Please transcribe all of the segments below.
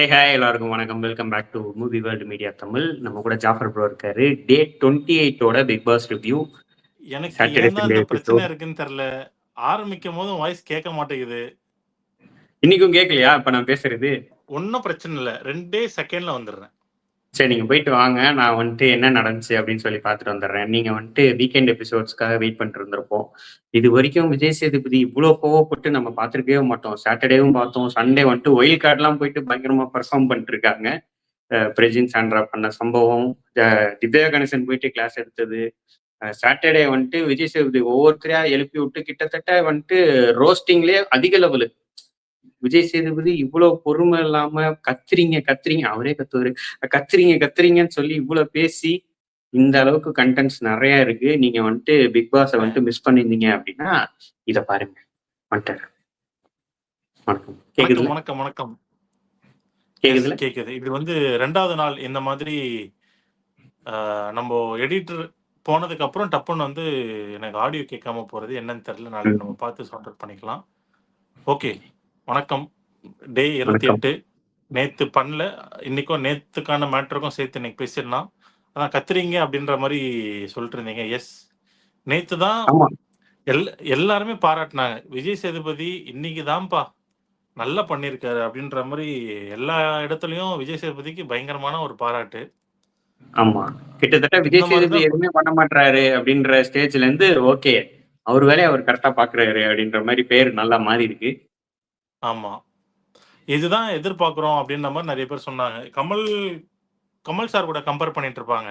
ஹே hi எல்லாருக்கும் வணக்கம். Welcome back to movie world media Tamil நம்ம கூட ஜாஃபர் ப்ரோ இருக்காரு. டே டுவெண்ட்டி எயிட்டோட பிக் பாஸ் ரிவ்யூ எனக்கு பிரச்சனை. இருக்குன்னு தெரியல. ஆரம்பிக்கும் போதும் வாய்ஸ் கேட்க மாட்டேங்குது. இன்னைக்கும் கேட்கலையா? இப்ப நான் பேசுறது. ஒன்றும் பிரச்சனை இல்லை. ரெண்டே செகண்ட்ல வந்துடுறேன். சரி நீங்கள் போயிட்டு வாங்க. நான் வந்துட்டு என்ன நடந்துச்சு அப்படின்னு சொல்லி பார்த்துட்டு வந்துடுறேன். நீங்கள் வந்துட்டு வீக்கெண்ட் எபிசோட்ஸ்க்காக வெயிட் பண்ணிட்டு இருந்திருப்போம். இது வரைக்கும் விஜய் சேதுபதி இவ்வளோ கோவப்பட்டு நம்ம பார்த்துருக்கவே மாட்டோம். சாட்டர்டேவும் பார்த்தோம். சண்டே வந்துட்டு ஒயில் கார்டெலாம் போயிட்டு பயங்கரமாக பெர்ஃபார்ம் பண்ணிட்டு இருக்காங்க. பிரஜின் சாண்ட்ரா பண்ண சம்பவம். திவ்யா கணேசன் போயிட்டு கிளாஸ் எடுத்தது. சாட்டர்டே வந்துட்டு விஜய் சேதுபதி ஒவ்வொருத்தரையா எழுப்பி விட்டு கிட்டத்தட்ட வந்துட்டு ரோஸ்டிங்லேயே அதிக லெவலு விஜய் சேதுபதி இவ்வளவு பொறுமை இல்லாம கத்துறீங்க கத்துறீங்க. அவரே கத்துவாரு. கத்துறீங்க கத்துறீங்கன்னு சொல்லி இவ்வளவு பேசி இந்த அளவுக்கு கண்டென்ட்ஸ் நிறைய இருக்கு. நீங்க வந்துட்டு பிக் பாஸ வந்துட்டு மிஸ் பண்ணிருந்தீங்க அப்படின்னா இத பாருங்க. வந்துட்டாரு. வணக்கம். கேக்குதுல வணக்கம் வணக்கம் Yes, கேக்குது. இது வந்து ரெண்டாவது நாள் இந்த மாதிரி நம்ம எடிட்டர் போனதுக்கு அப்புறம் டப்புன்னு வந்து எனக்கு ஆடியோ கேட்காம போறது என்னன்னு தெரியல. நாளைக்கு நம்ம பார்த்து சார்ட் அவுட் பண்ணிக்கலாம். ஓகே வணக்கம். டே இருபத்தி. எட்டு. நேத்து பண்ணல. இன்னைக்கும் நேத்துக்கான மேட்டருக்கும் சேர்த்து இன்னைக்கு பேசிடலாம். அதான் கத்துறீங்க அப்படின்ற மாதிரி சொல்லிட்டு இருந்தீங்க. எஸ் நேத்து தான் எல் எல்லாருமே பாராட்டினாங்க. விஜய் சேதுபதி இன்னைக்கு தான்ப்பா நல்லா பண்ணியிருக்காரு அப்படின்ற மாதிரி எல்லா இடத்துலயும் விஜய் சேதுபதிக்கு பயங்கரமான ஒரு பாராட்டு. ஆமா. கிட்டத்தட்ட விஜய் சேதுபதி எதுவுமே பண்ண மாட்டாரு அப்படின்ற ஸ்டேஜ்ல இருந்து ஓகே அவர் வேலையை அவர் கரெக்டா பாக்குறாரு அப்படின்ற மாதிரி பேர் நல்லா மாறி இருக்கு ஆமா. இதுதான் எதிர்பார்க்கிறோம் அப்படின்ற மாதிரி நிறைய பேர் சொன்னாங்க. கமல் கமல் சார் கூட கம்பேர் பண்ணிட்டு இருப்பாங்க.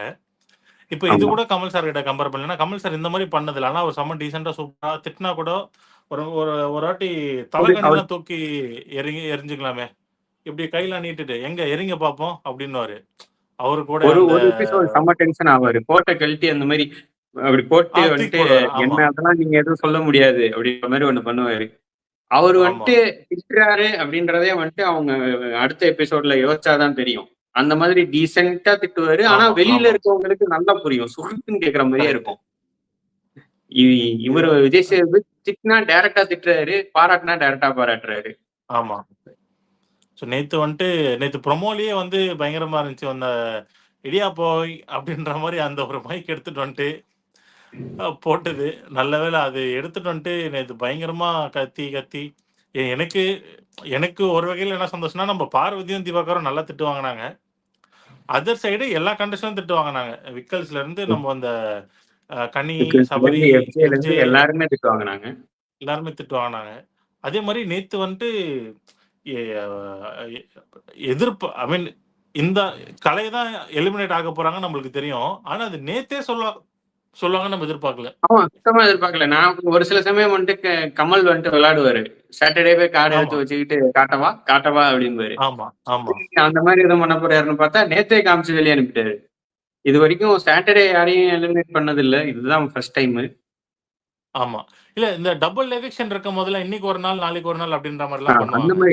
இப்போ இது ஆமா. கூட கமல் சார் கிட்ட கம்பேர் பண்ணலன்னா கமல் சார் இந்த மாதிரி பண்ணதில்ல. ஆனா அவர் செம்ம டீசெண்டா சூப்பரா திட்டினா கூட ஒரு ஒரு ஒரு வாட்டி தலைகணிலாம் தூக்கி எரிங்க எரிஞ்சுக்கலாமே இப்படி கையில நீட்டுட்டு எங்க எரிங்க பாப்போம் அப்படின்னுவாரு. அவரு கூட ஒரு அந்த ஒரு எபிசோட் செம்ம டென்ஷன் ஆவாரு. கோட்டை கழட்டி அந்த மாதிரி அப்படி போட்டு தூக்கி வந்துட்டு போடுவாரு. ஆமா. என்ன அதெல்லாம் நீங்க எதுவும் சொல்ல முடியாது அப்படின்ற மாதிரி ஒண்ணு பண்ணுவாரு. அவர். வந்துட்டு திட்டுறாரு அப்படின்றதே வந்துட்டு அவங்க அடுத்த எபிசோட்ல யோசிச்சாதான் தெரியும். அந்த மாதிரி டீசென்ட்டா திட்டுவாரு. ஆனா வெளியில. இருக்கவங்களுக்கு நல்லா புரியும். சுருக்குன்னு கேக்குற மாதிரியே. இருக்கும். இ- இவர் விஜய் சேதுபதி திட்டினா டைரக்டா திட்டுறாரு. பாராட்டினா டைரக்டா பாராட்டுறாரு. ஆமா. ஸோ நேத்து வந்துட்டு நேத்து ப்ரொமோலயே வந்து பயங்கரமா இருந்துச்சு. அந்த இடியா போய் அப்படின்ற மாதிரி அந்த ஒரு மைக் எடுத்துட்டு வந்துட்டு போட்டது. நல்ல வேளை அது எடுத்துட்டு வந்துட்டு நேத்து பயங்கரமா கத்தி கத்தி. எனக்கு எனக்கு ஒரு வகையில் என்ன சந்தோஷம்னா நம்ம பார்வதியும் திவாகரும் நல்லா திட்டு வாங்கினாங்க. அதர் சைடு எல்லா கண்டிஷனும் திட்டு வாங்கினாங்க. விக்கல்ஸ்ல இருந்து நம்ம அந்த கனி சபரி எல்லாருமே திட்டு வாங்கினாங்க. எல்லாருமே திட்டு வாங்கினாங்க. அதே மாதிரி நேத்து வந்துட்டு எதிர்ப்பு ஐ மீன் இந்த கலை தான் எலிமினேட் ஆக போறாங்க நம்மளுக்கு தெரியும். ஆனா அது நேத்தே சொல்ல சொல்லுவாங்க நம்ம எதிர்பார்க்கல. ஆமா சுத்தமா எதிர்பார்க்கல. நான் ஒரு சில சமயம் வந்துட்டு கமல் வந்துட்டு விளையாடுவாரு. சாட்டர்டேவே கார்டு எடுத்து. வச்சுக்கிட்டு காட்டவா காட்டவா அப்படின்பாரு ஆமா ஆமா. அந்த மாதிரி எதுவும் பண்ண போறாருன்னு பார்த்தா நேத்தே காமிச்சு வெளியே அனுப்பிட்டாரு. இது வரைக்கும் சாட்டர்டே யாரையும் எலிமினேட் பண்ணது இல்ல இதுதான் ஃபர்ஸ்ட் டைம் ஆமா. இல்ல இந்த டபுள் எவிக்ஷன் இருக்கும் போதுல இன்னைக்கு ஒரு நாள் நாளைக்கு ஒரு நாள் அப்படின்ற மாதிரி. எல்லாம் பண்ணுவாங்க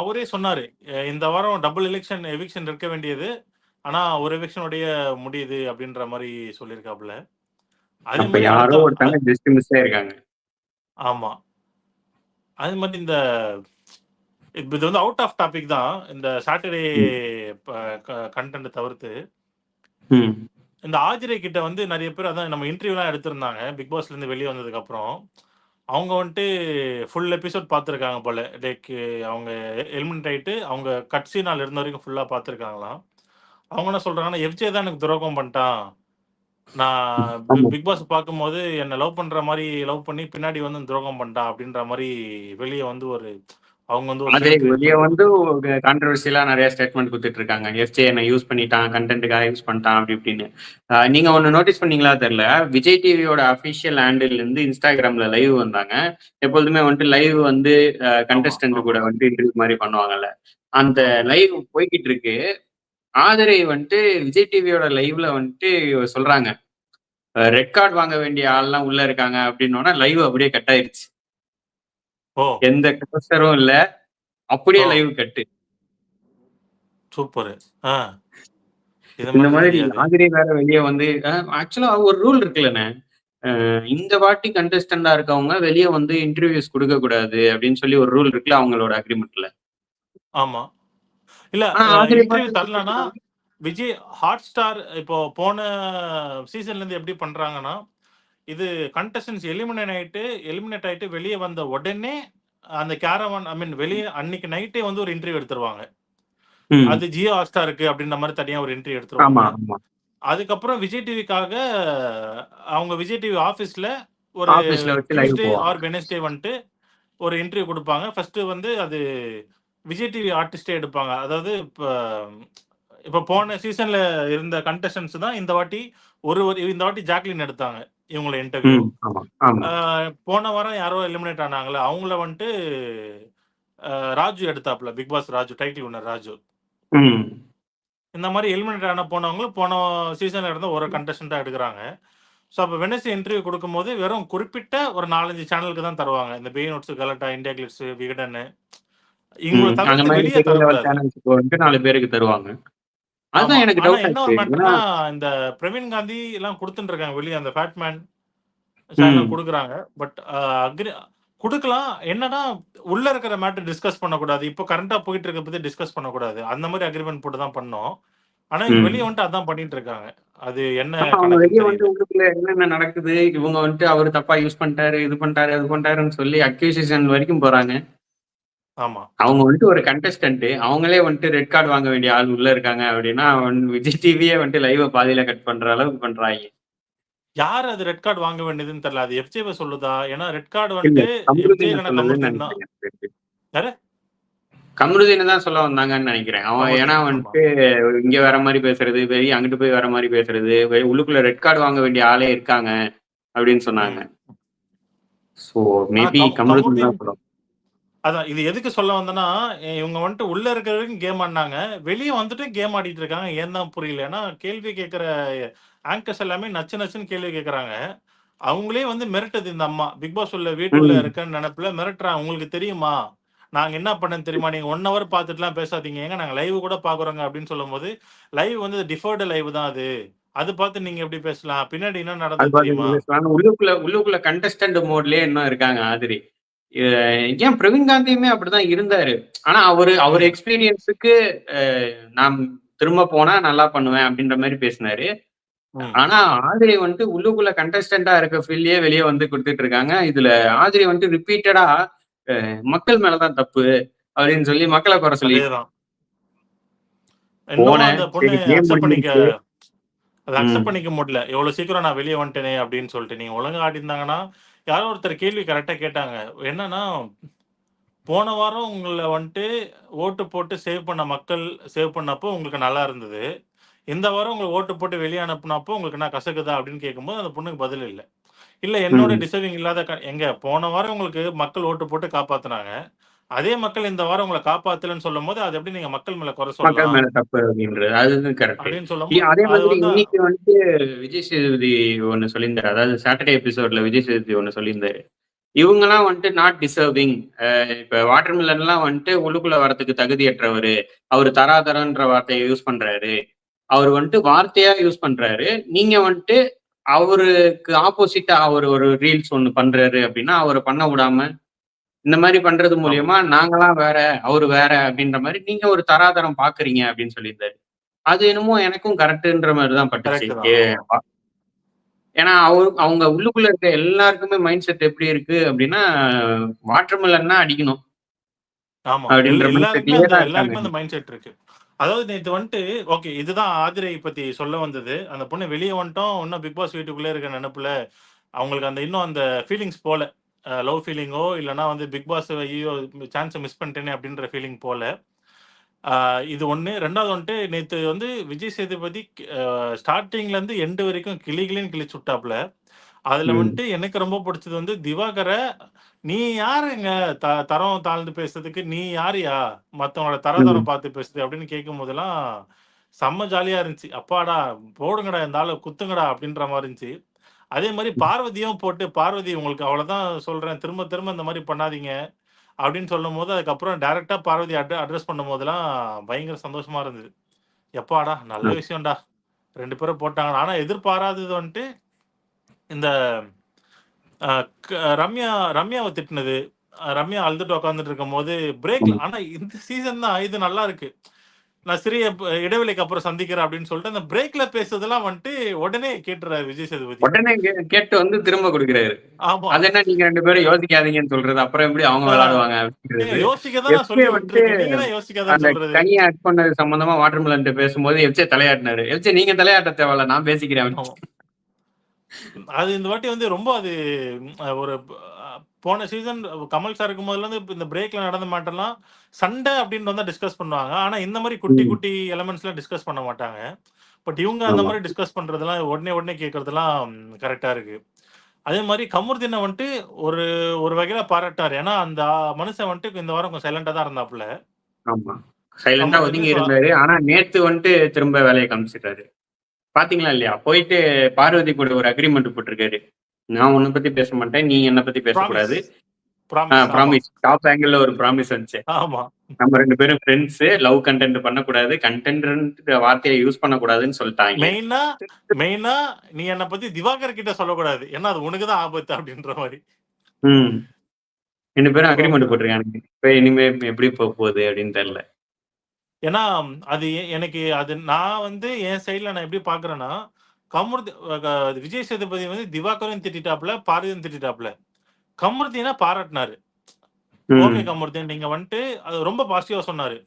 அவரே சொன்னாரு. இந்த வாரம் டபுள் எலெக்ஷன் எவிக்ஷன் இருக்க வேண்டியது. ஆனா ஒரு எவிக்ஷனுடைய முடியுது அப்படின்ற மாதிரி சொல்லியிருக்காப்புல. அதே மாதிரி யாரோ அடுத்த- ஒருத்தங்க ஜஸ்ட் மிஸ் ஆயிருக்காங்க. ஆமா. அது மாதிரி இந்த இது வந்து அவுட் ஆஃப் டாபிக் தான். இந்த சாட்டர்டே கண்டென்ட் தவிர்த்து. இந்த ஆஜிரை கிட்ட வந்து நிறைய பேர் அதான் நம்ம இன்டர்வியூலாம் எடுத்திருந்தாங்க. பிக் பாஸ்ல இருந்து வெளியே வந்ததுக்கு அப்புறம் அவங்க வந்துட்டு ஃபுல் எபிசோட் பார்த்துருக்காங்க போல. லைக் அவங்க எலிமெண்ட் ஆயிட்டு அவங்க கட்சி நாள் இருந்த வரைக்கும் ஃபுல்லா பார்த்துருக்காங்களாம். அவங்க என்ன சொல்றாங்கன்னா எஃப்ஜே தான் எனக்கு துரோகம் பண்ணிட்டான். நான். பிக் பாஸ் பார்க்கும்போது என்னை லவ் பண்ற மாதிரி லவ் பண்ணி பின்னாடி வந்து துரோகம் பண்ணிட்டான் அப்படின்ற மாதிரி வெளியே வந்து ஒரு அவங்க வந்து அதே வெளியே வந்து கான்ட்ரவர்சியலா நிறைய ஸ்டேட்மெண்ட் கொடுத்துட்டு இருக்காங்க எஃப்ஜே என்ன யூஸ் பண்ணிட்டான் கண்டென்ட்டுக்காக யூஸ் பண்ணிட்டான் அப்படி இப்படின்னு. நீங்க ஒன்னு நோட்டீஸ் பண்ணீங்களா தெரியல? விஜய் டிவியோட அபிஷியல் ஹேண்டில் இருந்து இன்ஸ்டாகிராம்ல லைவ் வந்தாங்க. எப்பொழுதுமே வந்துட்டு லைவ் வந்து கண்டஸ்டன்ட். கூட வந்து இன்டர்வியூ மாதிரி பண்ணுவாங்கல்ல. அந்த லைவ் போய்கிட்டு இருக்கு. ஆதரை வந்துட்டு விஜய் டிவியோட லைவ்ல வந்துட்டு சொல்றாங்க. ரெட் கார்டு வாங்க வேண்டிய ஆள்லாம் உள்ள இருக்காங்க அப்படின்னோட லைவ் அப்படியே கட் ஆயிருச்சு. எந்த கஸ்டரும் இல்ல. அப்படியே. Live cut super. இந்த மாதிரி ஆதிரி வேற வெளியே வந்து ஆக்சுவலா ஒரு ரூல் இருக்குல்லண்ணே. இந்த வாட்டி கண்டஸ்டண்டா இருக்கவங்க வெளியே வந்து இன்டர்வியூஸ் கொடுக்க கூடாது அப்படின்னு சொல்லி ஒரு ரூல் இருக்குல்ல அவங்களோட அக்ரிமெண்ட்ல ஆமா. இல்ல இன்டர்வியூ தரலன்னா, விஜய் ஹாட்ஸ்டார் இப்போ போன சீசன்ல இருந்து எப்படி பண்றாங்கன்னா, இது கண்டஸ்டன்ட்ஸ் எலிமினேட் ஆயிட்டு எலிமினேட் ஆயிட்டு வெளிய வந்த உடனே, அந்த கேரவான் ஐ மீன் வெளிய அன்னைக்கு நைட்டே வந்து ஒரு இன்டர்வியூ எடுத்துருவாங்க. அது ஜியோ ஹாட்ஸ்டாருக்கு அப்படின்ற மாரி தனியா ஒரு இன்டர்வியூ எடுத்துருவாங்க. அதுக்கப்புறம் விஜய் டிவிக்காக அவங்க விஜய் டிவி ஆஃபீஸ்ல ஒரு. ஆர் வெட்னஸ்டே வந்துட்டு ஒரு இன்டர்வியூ குடுப்பாங்க. ஃபர்ஸ்ட்டு வந்து அது விஜய் டிவி ஆர்டிஸ்ட்டே எடுப்பாங்க. அதாவது இப்ப இப்ப போன சீசன்ல இருந்த கண்டஸ்டன்ட்ஸ் தான் இந்த வாட்டி ஒரு ஒரு இந்த வாட்டி ஜாக்லின் எடுத்தாங்க. இவங்கள இன்டர்வியூ. போன வாரம் யாரோ எலிமினேட் ஆனாங்கல்ல, அவங்கள வந்துட்டு Raju எடுத்தாப்ல. Bigg Boss Raju title winner Raju. இந்த மாரி எலிமினேட் ஆன போனவங்களும் போன சீசன்ல இருந்த ஒரு கண்டஸ்டன்ட்டா எடுக்குறாங்க. ஸோ அப்ப வெட்னஸ்டே இன்டர்வியூ குடுக்கும்போது வெறும் குறிப்பிட்ட ஒரு 4, 5 சேனலுக்கு தான் தருவாங்க. இந்த பே நோட்ஸ், கலாட்டா, இந்தியா கிளிட்ஸ், விகடனு. அந்த 4 பேருக்கு தருவாங்க. அதுதான் எனக்கு டவுட் இந்த பிரவீன் காந்தி எல்லாம் குடுத்துட்டு இருக்காங்க வெளிய அந்த ஃபேட்மேன். சேனல் குடுக்குறாங்க. பட் அக்ரி குடுக்கலாம். என்னன்னா, உள்ள இருக்கிற மேட்டர் டிஸ்கஸ் பண்ணக்கூடாது. இப்போ கரண்ட்டா போயிட்டு இருக்க பத்தி டிஸ்கஸ் பண்ணக்கூடாது. அந்த மாரி அக்ரீமெண்ட் போட்டு தான் பண்ணோம். ஆனா வெளிய. வந்துட்டு அதான் பண்ணிட்டு இருக்காங்க. அது என்ன வெளிய வந்துட்டு தெரியல. உள்ளுக்குள்ள என்னென்ன நடக்குது, இவங்க வந்துட்டு அவரு தப்பா யூஸ் பண்ணிட்டாரு, இது பண்ணிட்டாரு, அது பண்ணிட்டாருன்னு சொல்லி அக்யூசேஷன் வரைக்கும் போறாங்க. ஆமா. அவங்க வந்துட்டு ஒரு கண்டஸ்டன்ட். அவங்களே வந்துட்டு ரெட் கார்ட் வாங்க வேண்டிய ஆள் உள்ள இருக்காங்க அப்படின்னா, விஜய் டிவியே வந்துட்டு லைவ பாதியில கட் பண்ற அளவுக்கு பண்றாய்ங்க. யார் அது ரெட் கார்ட் வாங்க வேண்டியதுன்னு தெரியல. அது எஃப்ஜேவ சொல்லுதா? ஏன்னா ரெட் கார்ட். வந்துட்டு கம்ருதீன தான். சொல்ல வந்தாங்கன்னு நெனைக்கிறேன். அவன் ஏன்னா. வந்துட்டு இங்க வேற மாரி பேசுறது, வெளிய அங்கிட்டு போய் வேற மாரி பேசுறது, உள்ளுக்குள்ள ரெட் கார்ட் வாங்க வேண்டிய ஆளே இருக்காங்க அப்படின்னு சொன்னாங்க. ஆனா மேபி கம் கம்ருதீன் தான் சொல்ல அதான் இது எதுக்கு சொல்ல வந்தேன்னா, இவங்க வந்துட்டு உள்ள இருக்கிற வரைக்கும் கேம் ஆடுனாங்க. வெளிய வந்துட்டு கேம் ஆடிட்டு இருக்காங்க. ஏன் தான் புரியல. ஏன்னா கேள்வி கேட்கிற ஆங்கர்ஸ் எல்லாமே நச்சு நச்சுன்னு கேள்வி கேட்கறாங்க. அவங்களே வந்து மிரட்டுது இந்த அம்மா. பிக் பாஸ் உள்ள ம். இருக்கேன்னு நெனப்புல மிரட்டுறாங்க. உங்களுக்கு தெரியுமா? நாங்க என்ன பண்ணேன்னு தெரியுமா? நீங்க 1 ஹவர் பார்த்துட்டுலாம் பேசாதீங்க. ஏங்க நாங்க லைவ் கூட பார்க்குறோங்க அப்படின்னு சொல்லும்போது, லைவ் வந்து டிஃபர்டு லைவ் தான் அது. அது பார்த்து நீங்க எப்படி பேசலாம்? பின்னாடி என்ன நடந்தது. உள்ளுக்குள்ள உள்ளுக்குள்ள கண்டஸ்டன்ட் மோட்லயே இன்னும் இருக்காங்க ஆதிரி. ஏன் பிரவீன் காந்தியுமே அப்படிதான் இருந்தாரு. ஆனா அவரு அவர். எக்ஸ்பீரியன்ஸுக்கு நான் திரும்ப போனா நல்லா பண்ணுவேன் அப்படின்ற மாரி பேசினாரு. ஆனா ஆதிரி வந்துட்டு உள்ளுக்குள்ள கண்டஸ்டன்ட்டா இருக்க ஃபீல்லயே வெளிய வந்து குடுத்துட்டு இருக்காங்க. இதுல ஆதிரி வந்துட்டு ரிப்பீட்டடா மக்கள் மேல தான் தப்பு அப்படின்னு சொல்லி மக்கள குறை சொல்லி. அத அக்செப்ட். பண்ணிக்க முடியல. எவ்வளோ சீக்கிரம் நான் வெளிய வந்துட்டேனே அப்படின்னு சொல்லிட்டு. நீங்க ஒழுங்கா ஆடியிருந்தாங்கன்னா, யாரோ ஒருத்தர் கேள்வி கரெக்ட்டா கேட்டாங்க. என்னன்னா, போன வாரம் உங்கள வந்துட்டு ஓட்டு போட்டு சேவ் பண்ண மக்கள் சேவ் பண்ணப்போ உங்களுக்கு நல்லா இருந்தது. இந்த வாரம் உங்கள ஓட்டு போட்டு வெளிய அனுப்புனப்போ உங்களுக்கு என்ன கசக்குதா? அப்படின்னு கேட்கும்போது அந்த பொண்ணுக்கு பதில் இல்ல. இல்ல என்னோட. டிசர்விங் இல்லாத க எங்க போன வாரம் உங்களுக்கு மக்கள் ஓட்டு போட்டு காப்பாத்துனாங்க. அதே மக்கள் இந்த வாரம் உங்கள காப்பாத்தலன்னு சொல்லும்போது, அத எப்படி நீங்க மக்கள் மேல குறை மக்கள் சொல்லலாம்? மேல தப்பு அப்படின்றது. அதுதான் கரெக்ட். சொல்லும்போது, அதே அது மாதிரி வந்து இன்னைக்கு வந்துட்டு விஜய் சேதுபதி ஒண்ணு சொல்லியிருந்தாரு. அதாவது சாட்டர்டே எபிசோட்ல விஜய் சேதுபதி ஒண்ணு சொல்லியிருந்தாரு. இவங்கலாம் வந்துட்டு நாட் டிசர்விங். இப்ப வாட்டர் மிலன்லாம் வந்துட்டு உள்ளுக்குள்ள வரதுக்கு தகுதியற்றவரு. அவரு தராதரன்ற வார்த்தைய யூஸ் பண்றாரு. அவரு வந்துட்டு வார்த்தையா யூஸ் பண்றாரு. நீங்க வந்துட்டு அவருக்கு ஆப்போசிட்டா அவரு ஒரு ரீல்ஸ் ஒண்ணு பண்றாரு அப்படின்னா, அவர பண்ண விடாம, இந்த மாரி பண்றது. மூலியமா நாங்கலாம் வேற, அவரு வேற அப்படின்ற மாரி நீங்க ஒரு தராதரம் பார்க்குறீங்க அப்படின்னு சொல்லியிருந்தாரு. அது என்னமோ எனக்கும் கரெக்ட்ன்ற மாரி தான் பட்டுச்சு. ஏன்னா அவரு அவங்க உள்ளுக்குள்ள இருக்க எல்லாருக்குமே மைண்ட் செட் எப்படி இருக்கு அப்படின்னா, வாட்டர் மிலன்னா அடிக்கணும். அதாவது நேத்து வந்துட்டு ஓகே இதுதான் ஆதிரை பத்தி சொல்ல வந்தது. அந்த பொண்ணு வெளிய வந்துட்டோம். இன்னும் பிக் பாஸ் வீட்டுக்குள்ளே இருக்க நெனப்புல, அவங்களுக்கு அந்த இன்னும் அந்த ஃபீலிங்ஸ் போல. லவ் ஃபீலிங்கோ இல்லன்னா வந்து பிக் பாஸ் ஐய்யயோ! சான்ஸ மிஸ் பண்ணிட்டேனே அப்படின்ற ஃபீலிங் போல. இது 1. 2வது வந்துட்டு நேத்து வந்து விஜய் சேதுபதி இருந்து எண்ட் வரைக்கும் கிளி கிளின்னு கிழிச்சு விட்டாப்ல. அதுல. வந்துட்டு எனக்கு ரொம்ப புடிச்சது வந்து திவாகர, "நீ யாருங்க த தரம் தாழ்ந்து பேசுறதுக்கு நீ யாருயா? மத்தவங்களோட ம். தராதரம் பார்த்து பேசுறது" அப்படின்னு கேட்கும்போதெல்லாம் செம்ம ஜாலியா இருந்துச்சு. "அப்பாடா! போடுங்கடா இந்த ஆள குத்துங்கடா" அப்படின்ற மாரி இருந்துச்சு. அதே மாரி ம். பார்வதியும் போட்டு, "பார்வதி உங்களுக்கு அவ்வளோதான் சொல்றேன். திரும்ப திரும்ப இந்த மாரி பண்ணாதீங்க" அப்படின்னு சொல்லும்போது, அதுக்கப்புறம் டைரக்ட்டா பார்வதி அட் அட்ரஸ் பண்ணும்போதெல்லாம் பயங்கர சந்தோஷமா இருந்தது. "எப்பாடா! நல்ல. விஷயம்டா. 2 பேரும் போட்டாங்கடா." ஆனா எதிர்பாராதது வந்துட்டு, இந்த ரம்யா ரம்யாவ திட்டுனது. ரம்யா அழுதுட்டு உட்காந்துட்டு இருக்கும்போது பிரேக்ல ம். ஆனா இந்த சீசன் தான் இது நல்லா இருக்கு. நான் சிறிய இடைவெளிக்கு அப்புறம் சந்திக்கிறேன் அப்படின்னு சொல்லிட்டு, அந்த பிரேக்ல பேசுறதெல்லாம் வந்துட்டு உடனே கேட்டுறாரு விஜய் சேதுபதி. உடனே கேட்டு வந்து திரும்ப குடுக்குறாரு. ஆமா. அது என்ன நீங்க 2 பேரும் யோசிக்காதீங்கன்னு சொல்றது. அப்புறம் எப்படி அவங்க. விளையாடுவாங்க ஏங்க அப்படிங்கிறது. யோசிக்க தான் நான் எஃப்ஜே சொல்லி வந்துட்டு விட்டுருக்கேன். நீங்க தான் யோசிக்காதன்னு அந்த சொல்றது. கனிய ஆட் பண்ணது சம்பந்தமா வாட்டர்மெலன்ட்ட பேசும்போது எஃப்ஜே தலையாட்டினாரு. எஃப்ஜே நீங்க தலையாட்ட தேவையில்ல. நான் பேசிக்கிறேன். அது இந்த வாட்டி வந்து ரொம்ப அது ஒரு போன சீசன் கமல் சார் இருக்கும்போதுலருந்து இப்ப இந்த பிரேக்ல நடந்த மேட்டர்லாம் சண்டை அப்படின்னு வந்தா டிஸ்கஸ் பண்ணுவாங்க. ஆனா இந்த மாரி குட்டி. குட்டி எலிமெண்ட்ஸ்லாம் டிஸ்கஸ் பண்ண மாட்டாங்க. பட் இவங்க அந்த ஆமா. மாரி டிஸ்கஸ் பண்றதெல்லாம் உடனே உடனே கேட்கறதெல்லாம் கரெக்ட்டா இருக்கு. அதே மாரி கமருதீன வந்துட்டு ஒரு ஒரு வகையில பாராட்டுனாரு. ஏன்னா அந்த மனுஷன் வந்துட்டு இந்த வாரம் கொஞ்சம் சைலன்ட்டா தான் இருந்தாப்புல. கமருதீன் ஒதுங்கி இருந்தாரு. ஆனா நேத்து வந்துட்டு திரும்ப வேலைய காமிச்சுட்டாரு. பாத்தீங்களா இல்லையா? போயிட்டு பார்வதி கூட ஒரு அக்ரீமெண்ட் போட்டிருக்காரு. நான் உன்ன பத்தி பேச மாட்டேன். நீ என்ன பத்தி பேசக்கூடாது. ப்ராமிஸ். டாப் ஆங்கிள்ல ஒரு ப்ராமிஸ் வந்துச்சு. ஆமா. நம்ம 2 பேரும் ஃபிரெண்ட்ஸ். லவ் கன்டென்ட் பண்ணக்கூடாது. கன்டென்ட்ன்ற வார்த்தைய யூஸ் பண்ணக்கூடாதுன்னு சொல்ட்டாய்ங்க. மெயினா மெயினா நீ என்ன பத்தி திவாகர் கிட்ட சொல்லக்கூடாது. ஏன்னா அது உனக்கு தான் ஆபத்து அப்படின்ற மாரி. ம். 2 பேரும் அக்ரீமெண்ட் போட்டுருக்கானுங்க. இப்ப இனிமே எப்படி போப்போது அப்படின்னு தெரியல. ஏன்னா அது எனக்கு அது நான் வந்து என் சைடுல நான் எப்படி பார்க்குறேன்னா, கமருதி விஜய் சேதுபதி வந்து திவாகரையும் திட்டிட்டாப்ல, பார்வதியும் திட்டிட்டாப்ல. கமருதீன பாராட்டுனாரு. ஓகே ம். கமருதீன் நீங்க வந்துட்டு அது ரொம்ப பாசிட்டிவா சொன்னாரு.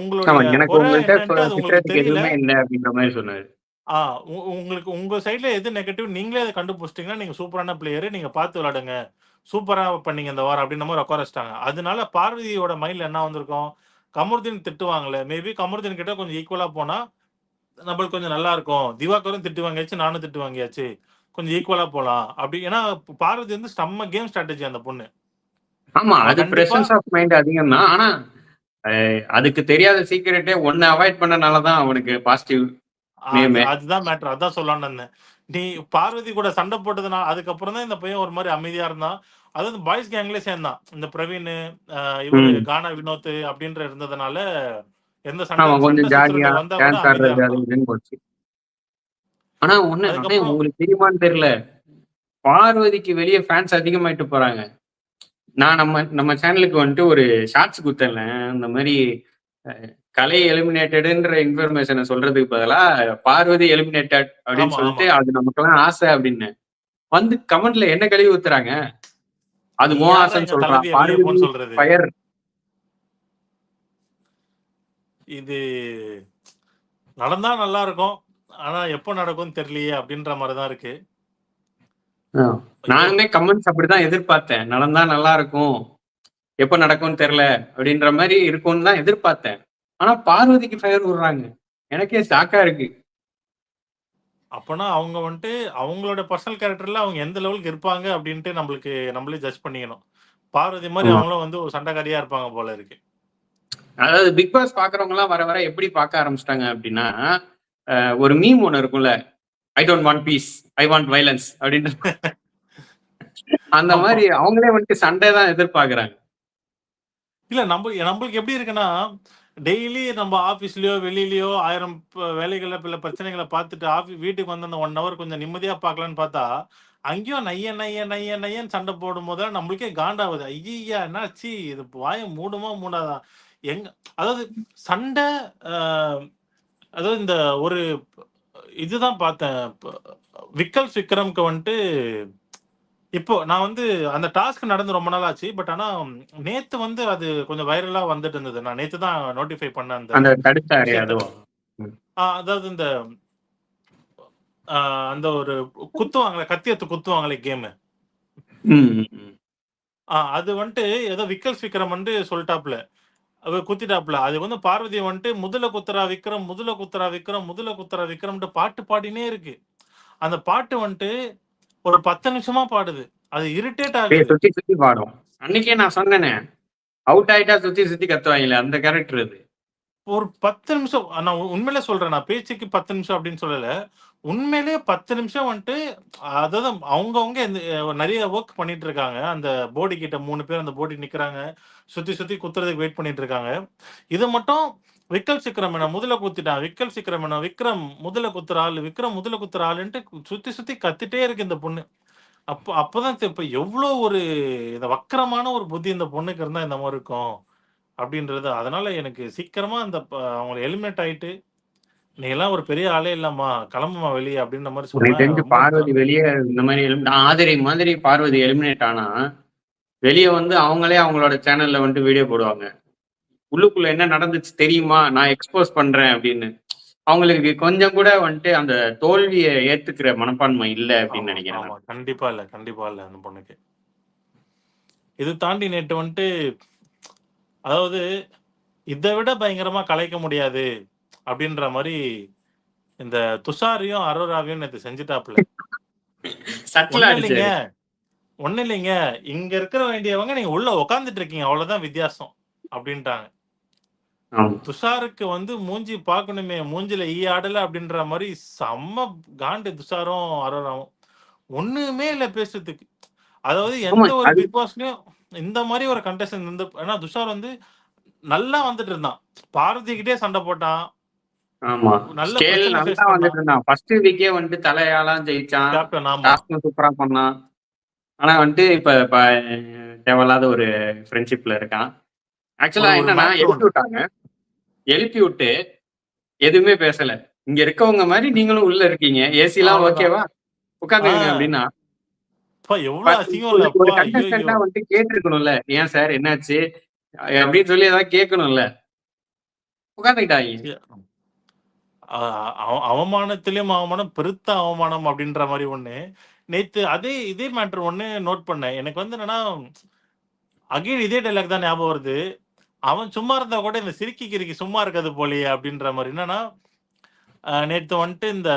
உங்களுடைய உங்களுக்கு உங்க சைடுல எது நெகட்டிவ் நீங்களே அத கண்டுபிடிச்சிட்டீங்கன்னா, நீங்க சூப்பரான பிளேயர். நீங்க பார்த்து விளையாடுங்க. சூப்பரா பண்ணீங்க இந்த வாரம் அப்படின்ற மாரி உட்கார வச்சுட்டாங்க. அதனால பார்வதியோட மைண்ட்ல என்ன வந்திருக்கும்? கமருதீன் திட்டுவாங்களே, மேபி கமருதீன் கிட்ட கொஞ்சம் ஈக்குவலா போனா, நம்மளுக்கு கொஞ்சம் நல்லா இருக்கும். திவாகரும் திட்டு வாங்கியாச்சு, நானும் திட்டு வாங்கியாச்சு. கொஞ்சம் ஈக்குவலா போலாம். அப்படி ஏன்னா பார்வதி வந்து செம்ம கேம் ஸ்ட்ராட்டஜி அந்த பொண்ணு. ஆமா. அது பிரசன்ஸ் ஆஃப் மைண்ட் அதிகம் தான். ஆனா அதுக்கு தெரியாத சீக்ரெட்டே ஒண்ண அவாய்ட் பண்ணனால தான் அவனுக்கு பாசிட்டிவ் அது. அதுதான் மேட்டர். அதான் சொல்லலாம்னு இருந்தேன். நீ பார்வதி கூட சண்டை போட்டதுனா அதுக்கப்புறம் தான் இந்த பையன் ஒரு மாரி அமைதியா இருந்தான். அதாவது பாய்ஸ் கேங்லயே சேர்ந்தான். இந்த பிரவீனு, இவரு. கானா வினோத் அப்படின்ற இருந்ததுனால, எந்த ஆமா. சண்டை கொஞ்சம் சண்டை ஜாலியா சச்சரவுகள் வந்தா கூட டான்ஸ் அமைதியா ஆடுறது அது இருந்தான். இதுன்னு போச்சு. ஆனா ஒண்ணு உங்களுக்கு தெரியுமான்னு தெரியல. பார்வதிக்கு வெளிய ஃபேன்ஸ் அதிகமாயிட்டு போறாங்க. நான் நம்ம நம்ம சேனலுக்கு வந்துட்டு ஒரு ஷார்ட்ஸ் குடுத்தேன்ல. இந்த அ கலை எலிமினேட்டடுன்ற இன்ஃபர்மேஷன சொல்றதுக்கு பதிலா, பார்வதி எலிமினேட்டட் அப்படின்னு சொல்லிட்டு. அது நமக்கெல்லாம் ஆசை அப்படின்னு. வந்து கமெண்ட்ல என்ன கழுவி ஊத்துறாங்க. அது யார்றா ஆசைன்னு சொல்றான். பார்வதி போன்னு சொல்றது? ஃபயர். இது நடந்தா நல்லா இருக்கும். ஆனா எப்ப நடக்கும்னு தெரியலையே அப்படின்ற மாரி தான் இருக்கு. நானுமே கமெண்ட்ஸ் அப்படிதான் எதிர்பார்த்தேன். நடந்தா நல்லா இருக்கும். எப்ப நடக்கும்னு தெரியல. அப்படின்ற மாரி இருக்கும்னு தான் எதிர்பார்த்தேன். ஆனா பார்வதிக்கு ஃபயர் விடுறாங்க. எனக்கே ஷாக்கா இருக்கு. அப்பன்னா அவங்க வந்துட்டு அவங்களோட பர்சனல் கேரக்டர்ல அவங்க எந்த லெவலுக்கு இருப்பாங்க அப்படின்ட்டு நம்மளுக்கு நம்மளே ஜட்ஜ் பண்ணிக்கணும். பார்வதி ஆமா. அவங்களும் வந்து ஒரு சண்டைக்காரியா இருப்பாங்க போல இருக்கு. அதாவது பிக் பாஸ் பார்க்குறவங்கலாம் வர வர எப்படி பார்க்க ஆரம்பிச்சுட்டாங்க அப்படின்னா, ஒரு மீம் ஒண்ணு இருக்கும்ல. I don't want peace. I want violence அப்படின்ற அந்த ஆமா. மாரி அவங்களே வந்துட்டு சண்டை தான் எதிர்பார்க்குறாங்க. இல்ல நம்ப நம்பளுக்கு எப்படி இருக்குன்னா, டெய்லி நம்ம ஆஃபீஸ்லயோ, வெளியிலயோ 1000 ப வேலைகள இல்ல பிரச்சனைகள பார்த்துட்டு ஆஃபி வீட்டுக்கு வந்து அந்த 1 ஹவர் கொஞ்சம் நிம்மதியா பார்க்கலான்னு பார்த்தா, அங்கேயும் நைய நைய நைய நையன்னு சண்டை போடும்போது தான் நம்மளுக்கே காண்டாவுது. ஐய்யய்ய! என்னாச்சு? இது வாய மூடுமா மூடாதா? எங்க அதாவது சண்டை அதாவது இந்த ஒரு இதுதான் பார்த்தேன். விக்கல்ஸ் விக்ரம்க்கு வந்துட்டு இப்போ நான் வந்து அந்த டாஸ்க் நடந்து ரொம்ப நாள் ஆச்சு. பட் ஆனா நேத்து வந்து அது கொஞ்சம் வைரலா வந்துட்டு இருந்தது. நான் நேத்து தான் நோட்டிஃபை பண்ணேன் அந்த அதாவது இந்த அந்த ஒரு குத்துவாங்கல்ல, கத்தி எடுத்து குத்துவாங்களே கேமு. அது வந்துட்டு ஏதோ விக்கல்ஸ் விக்ரம் வந்து சொல்ட்டாப்ல. அவ குத்திட்டாப்ல. அது வந்து பார்வதி வந்துட்டு "முதல குத்துறா விக்ரம், முதல குத்துறா விக்ரம், முதல குத்துறா விக்ரம்ன்ட்டு" பாட்டு பாடினே இருக்கு. அந்த பாட்டு வந்துட்டு ஒரு 10 நிமிஷமா பாடுது. அது இரிட்டேட் ஆகுது. சுத்தி சுத்தி பாடும். அன்னைக்கே நான் சொன்னேனே. அவுட் ஆயிட்டா சுத்தி சுத்தி கத்துவாங்களே அந்த கேரக்டர் அது. ஒரு 10 நிமிஷம் நான் உண்மையிலே சொல்றேன். நான் பேச்சுக்கு 10 நிமிஷம் அப்படின்னு சொல்லல. உண்மையிலேயே 10 நிமிஷம் வந்துட்டு அதாவது அவங்கவுங்க நிறைய ஒர்க் பண்ணிட்டு இருக்காங்க. அந்த போடி கிட்ட மூணு பேர் அந்த போடி நிக்கிறாங்க. சுத்தி சுத்தி குத்துறதுக்கு வெயிட் பண்ணிட்டு இருக்காங்க. இது மட்டும் விக்கல் சிக்கிரமன முதல குத்திட்டான். விக்கல் சிக்கிரமன விக்ரம் முதல குத்துற ஆள் விக்ரம் முதல குத்துற ஆளுன்ட்டு சுத்தி சுத்தி கத்திட்டே இருக்கு இந்த பொண்ணு. அப்போ அப்போதான் தெ இப்ப எவ்வளோ ஒரு இந்த வக்கரமான ஒரு புத்தி இந்த பொண்ணுக்கு இருந்தா இந்த மாதிரி இருக்கும். அப்படின்றது அதனால எனக்கு சீக்கிரமா அந்த ப அவங்கள எலிமினேட் ஆயிட்டு, "நீங்கலாம் ஒரு பெரிய ஆளே இல்லம்மா. கிளம்பும்மா வெளிய" அப்படின்ற சொன்னா எனக்கு தெரிஞ்சு பார்வதி வெளிய இந்த எலிமினேட் ஆதிரை மாதிரி பார்வதி எலிமினேட் ஆனா, வெளிய வந்து அவங்களே அவங்களோட சேனல்ல வந்துட்டு வீடியோ போடுவாங்க. உள்ளுக்குள்ள என்ன நடந்துச்சு தெரியுமா? நான் எக்ஸ்போஸ் பண்றேன் அப்படின்னு. அவங்களுக்கு கொஞ்சம் கூட வந்துட்டு அந்த தோல்விய ஏத்துக்கிற மனப்பான்மை இல்ல அப்படின்னு நெனைக்கிறேன். கண்டிப்பா இல்ல, கண்டிப்பா இல்ல அந்த பொண்ணுக்கு. இது தாண்டி நேத்து வந்துட்டு அதாவது இத விட பயங்கரமா கலாய்க்க முடியாது அப்படின்ற மாரி இந்த துஷாரையும், அரோராவையும் நேத்து செஞ்சுட்டாப்ல. இல்லைங்க. ஒண்ணும் இல்லைங்க. இங்க இருக்க வேண்டியவங்க நீங்க உள்ள உட்கார்ந்துட்டு இருக்கீங்க. அவ்வளோதான் வித்தியாசம் அப்படின்ட்டாங்க. துஷாருக்கு வந்து மூஞ்சி பார்க்கணுமே, மூஞ்சில ஈ ஆடல அப்படின்ற மாரி செம்ம காண்டு துஷாரும், அரோராவும். ஒண்ணுமே இல்ல பேசுறதுக்கு. அதாவது. எந்த ஒரு பிக் பாஸ்லயும் இந்த மாரி ஒரு கண்டஸ்டன்ட் வந்து ஏன்னா துஷார் வந்து நல்லா வந்துட்டு இருந்தான். பார்வதி கிட்டயே சண்டை போட்டான். ஆமா. ஸ்கேல் நல்லா. வந்துட்டு இருந்தான். ஃபர்ஸ்ட் வீக்கே வந்துட்டு தலையாலாம் ஜெயிச்சான். சூப்பரா பண்ணான். ஆனா வந்துட்டு இப்ப தேவையில்லாத ஒரு ஃப்ரெண்ட்ஷிப்ல இருக்கான். ஆக்சுவலா என்னன்னா எழுப்பி. விட்டாங்க. எழுப்பி விட்டு எதுவுமே பேசல. இங்க இருக்கவங்க மாரி நீங்களும் உள்ள இருக்கீங்க. ஏசிலாம் அவ்வளோதான். ஓகேவா? ஆ. உட்காந்துக்கங்க அப்படின்னா. வந்துட்டு கேட்டுருக்கணும்ல. ஏன் சார் என்னாச்சு? அப்படின்னு சொல்லி ஏதாவது கேட்கணும்ல. உட்காந்துக்கிட்டாய்ங்க. சி அவ அவமானம், பெருத்த அவமானம் அப்படின்ற மாதிரி ஒண்ணு. நேத்து அதே இதே மேட்ரு ஒண்ணு நோட் பண்ணேன். எனக்கு வந்து என்னன்னா, அகைன் இதே டைலாக் தான் ஞாபகம் வருது. அவன் சும்மா இருந்தா கூட இந்த சிரிக்கி கிறுக்கி சும்மா இருக்காது போலயே அப்படின்ற மாதிரி என்னன்னா, நேற்று நேத்து வந்துட்டு இந்த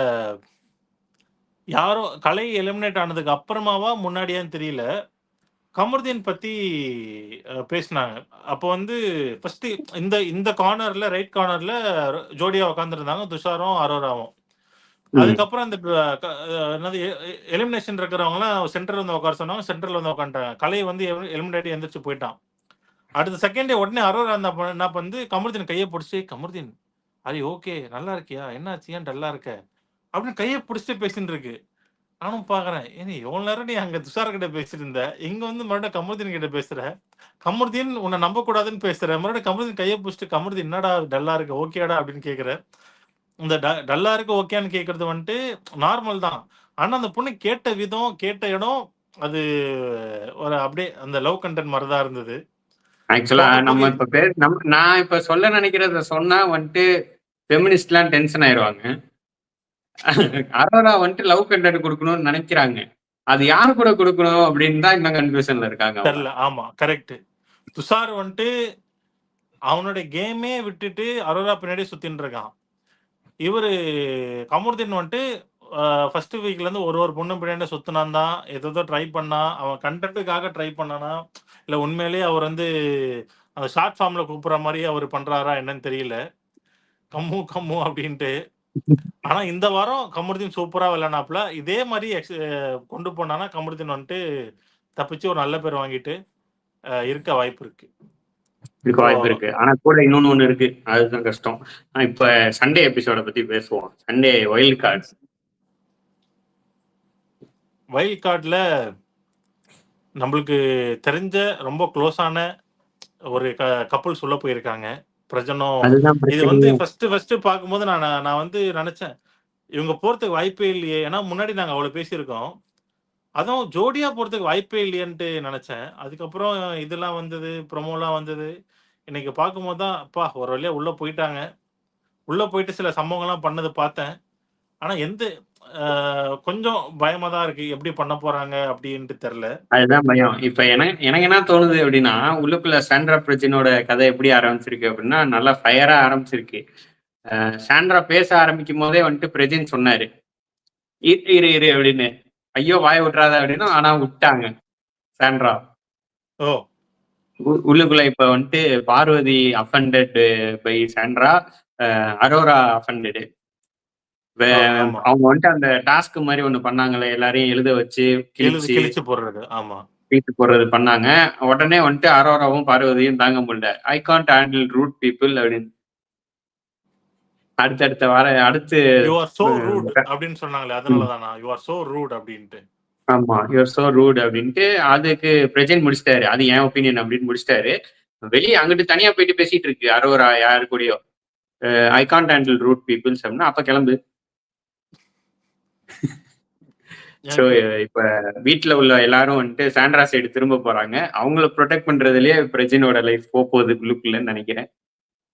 யாரோ கலை எலிமினேட் ஆனதுக்கு அப்புறமாவா, முன்னாடியான்னு தெரியல. கமருதீன் பத்தி பேசுனாங்க. அப்போ வந்து ஃபர்ஸ்ட்டு இந்த இந்த கார்னர்ல ரைட் கார்னர்ல ஜோடியா உட்கார்ந்திருந்தாங்க துஷாரும், அரோராவும். அதுக்கப்புறம் அந்த என்னது எலிமினேஷன் இருக்கிறவங்கலாம் சென்டர்ல வந்து உட்கார சொன்னாங்க. சென்டர்ல வந்து உட்காந்துட்டாங்க. கலை வந்து எலிமினேட் எந்திரிச்சு போயிட்டான். அடுத்த செகண்டே உடனே அரோரா ப என்ன பண்ணுது, கமருதீன் கைய புடிச்சு, "கமருதீன் யூ ஓகே? நல்லா இருக்கியா? என்னாச்சு? ஏன் டல்லா இருக்க?" அப்படின்னு கைய புடிச்சுட்டு பேசின்னு இருக்கு. நானும் பார்க்குறேன். ஏன்டி இவ்வளோ நேரம் நீ அங்க துஷார் கிட்ட பேசிட்டு இருந்த. இங்க வந்து மறுபடியும் கமருதீன் கிட்ட பேசுற. கமருதீன் உன்ன நம்பக்கூடாதுன்னு பேசுற. மறுபடியும் கமருதீன் கைய புடிச்சுட்டு, "கமருதீன் என்னடா டல்லா இருக்க? ஓகேடா?" அப்படின்னு கேட்கிற. இந்த டல்லா இருக்க, ஓகேன்னு கேட்கறது வந்துட்டு நார்மல் தான். ஆனா அந்த பொண்ணு கேட்ட விதம், கேட்ட இடம் அது ஒரு அப்படியே அந்த லவ் கன்டென்ட் மாரி தான் இருந்தது. ஆக்சுவலா நம்ம இப்ப பே நம் நான் இப்ப சொல்ல நினைக்கிறத சொன்னா வந்துட்டு ஃபெமினிஸ்ட்லாம் டென்ஷன் ஆயிருவாங்க. அரோரா வந்துட்டு லவ் கண்டென்ட் குடுக்கணும்னு நினைக்கிறாங்க. அது யாரு கூட குடுக்கணும் அப்படின்னு தான் இன்னும் கன்ஃபியூஷன்ல இருக்காங்க தெரியல ஆமா. கரெக்ட். துஷார் வந்துட்டு அவனுடைய கேமே விட்டுட்டு அரோரா பின்னாடியே சுத்தின்னு இருக்கான். இவரு கமருதீன் வந்துட்டு ஃபர்ஸ்ட் வீக்ல இருந்து ஒரு ஒரு பொண்ணு பின்னாடி சுத்தினான் தான். ஏதோ ட்ரை பண்ணா அவன் கண்டென்ட்டுக்காக ட்ரை பண்ணானா? இல்ல உண்மையிலேயே அவர் வந்து அந்த ஷார்ட் ஃபார்ம்ல கூப்பிடுற மாதிரி அவர் பண்றாரா என்னன்னு தெரியல. கம்மு, கம்மு அப்படின்ட்டு. ஆனா இந்த வாரம் கமருதீன் சூப்பரா விளையாடுனாப்ல. இதே எக்ஸ் கொண்டு போனானா கமருதீன் வந்துட்டு தப்பிச்சு ஒரு நல்ல பேர் வாங்கிட்டு இருக்க வாய்ப்பு இருக்கு. இருக்க வாய்ப்பு இருக்கு. ஆனா கூட இன்னொன்னு ஒண்ணு இருக்கு. அதுதான் கஷ்டம். இப்ப சண்டே எபிசோட பத்தி பேசுவோம். Sunday wild card. வைல்ட் கார்ட்ல நம்மளுக்கு தெரிஞ்ச ரொம்ப க்ளோஸான ஒரு க கப்புள்ஸ் உள்ள போயிருக்காங்க. அதுதான் இது வந்து. ஃபர்ஸ்ட் ஃபர்ஸ்ட் பார்க்கும்போது நான் நான் வந்து நெனச்சேன். இவங்க போறதுக்கு வாய்ப்பே இல்லையே. ஏன்னா முன்னாடி நாங்க அவ்வளோ பேசியிருக்கோம். அதுவும் ஜோடியா போறதுக்கு வாய்ப்பே இல்லையேன்ட்டு நெனச்சேன். அதுக்கப்புறம் இதெல்லாம் வந்தது, ப்ரோமோலாம் வந்தது. இன்னைக்கு பார்க்கும்போது தான், அப்பா ஒரு வழியா உள்ள போயிட்டாங்க. உள்ள போயிட்டு சில சம்பவங்கள்லாம் பண்ணது பார்த்தேன். ஆனா எந்த கொஞ்சம் பயமா தான் இருக்கு. எப்படி பண்ண போறாங்க அப்படின்ட்டு தெர்ல. அதுதான் பயம். இப்ப என எனக்கு என்ன தோணுது அப்படின்னா, உள்ளுக்குள்ள சாண்ட்ரா பிரஜினோட கதை எப்படி ஆரம்பிச்சிருக்கு அப்படின்னா, நல்லா ஃபயரா ஆரம்பிச்சிருக்கு. சாண்ட்ரா பேச ஆரம்பிக்கும்போதே வந்துட்டு பிரஜின் சொன்னாரு. "இரு இரு இரு" அப்படின்னு. "ஐயோ! வாய விட்றாத" அப்படின்னு. ஆனா விட்டாங்க. சாண்ட்ரா. ஓ! உள்ளுக்குள்ள இப்ப வந்துட்டு Parvathy offended by Sandra, Aurora offended. அவங்க வந்துட்டு அந்த டாஸ்க் மாரி ஒண்ணு பண்ணாங்கல்ல. எல்லாரையும் எழுத வச்சு, கிழிச்சு கிழிச்சு போடுறது. ஆமா. கிழிச்சு போடுறது பண்ணாங்க. உடனே வந்துட்டு அரோராவும், பார்வதியும் தாங்க முடியல. "I can't handle rude people" அப்படின்னு. அடுத்தடுத்த வார அடுத்து "யூ ஆர் சோ ரூட்" அப்படின்னு சொன்னாங்களே. அதனால தானா? "யூ ஆர் சோ ரூட்" அப்படின்ட்டு. ஆமா. யூ ஆர் சோ ரூட் அப்டின்ட்டு அதுக்கு பிரஜன் முடிச்சுட்டாரு. அது என் ஒப்பீனியன் அப்டின்னு முடிச்சுட்டாரு. வெளிய அங்கிட்டு தனியா போயிட்டு பேசிட்டு இருக்கு. அரோரா யாரு கூடயோ. I can't handle rude peoples அப்டின்னா, அப்ப கெளம்பு. சோ எனக்கு இப்ப வீட்ல உள்ள எல்லாரும் வந்துட்டு சாண்ட்ரா சைடு திரும்ப போறாங்க. அவங்கள புரொடெக்ட் பண்றதுலயே பிரஜினோட லைஃப் போப்போகுது உள்ளுக்குள்ளன்னு நெனைக்கிறேன்.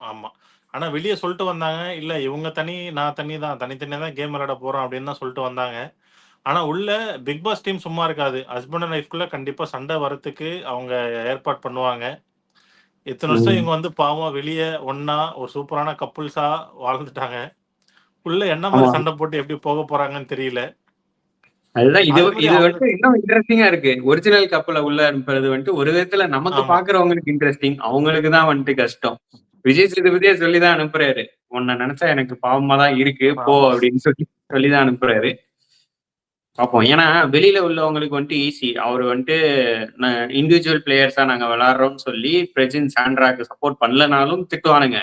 ஆமா. ஆனா வெளிய சொல்ட்டு வந்தாங்க. இல்ல இவங்க தனி, நான் தனி தான். தனித்தனியா தான் கேம் விளையாட போறோம் அப்படின்னு தான் சொல்ட்டு வந்தாங்க. ஆனா உள்ள பிக் பாஸ் டீம் சும்மா இருக்காது. ஹஸ்பண்ட் அண்ட் ஒய்ஃப்குள்ள கண்டிப்பா சண்டை வரத்துக்கு அவங்க ஏற்பாடு பண்ணுவாங்க. இத்தன வருஷம். இவங்க வந்து பாவம் வெளிய ஒண்ணா ஒரு சூப்பரான கப்புல்ஸா வாழ்ந்துட்டாங்க. உள்ள என்ன ஆமா. சண்டை போட்டு எப்படி போக போறாங்கன்னு தெரியல. அதுதான் இது இது வந்துட்டு இன்னும் இன்ட்ரஸ்டிங்கா இருக்கு. ஒரிஜினல் கப்புல உள்ள அனுப்புறது வந்துட்டு ஒரு விதத்துல நமக்கு. பாக்குறவங்களுக்கு இன்ட்ரஸ்டிங். அவங்களுக்கு தான் வந்துட்டு கஷ்டம். விஜய் சேதுபதியே சொல்லி தான் அனுப்புறாரு. உன்ன நெனச்சா எனக்கு பாவமா தான் இருக்கு. போ. அப்படின்னு சொல்லி சொல்லி தான் அனுப்புறாரு. பாப்போம். ஏன்னா வெளியில உள்ளவங்களுக்கு வந்துட்டு ஈஸி. அவரு வந்துட்டு இண்டிவிஜுவல் பிளேயர்ஸா நாங்க விளையாடுறோம்னு சொல்லி பிரஜின், சாண்ட்ராக்கு சப்போர்ட் பண்ணலனாலும் திட்டுவானுங்க.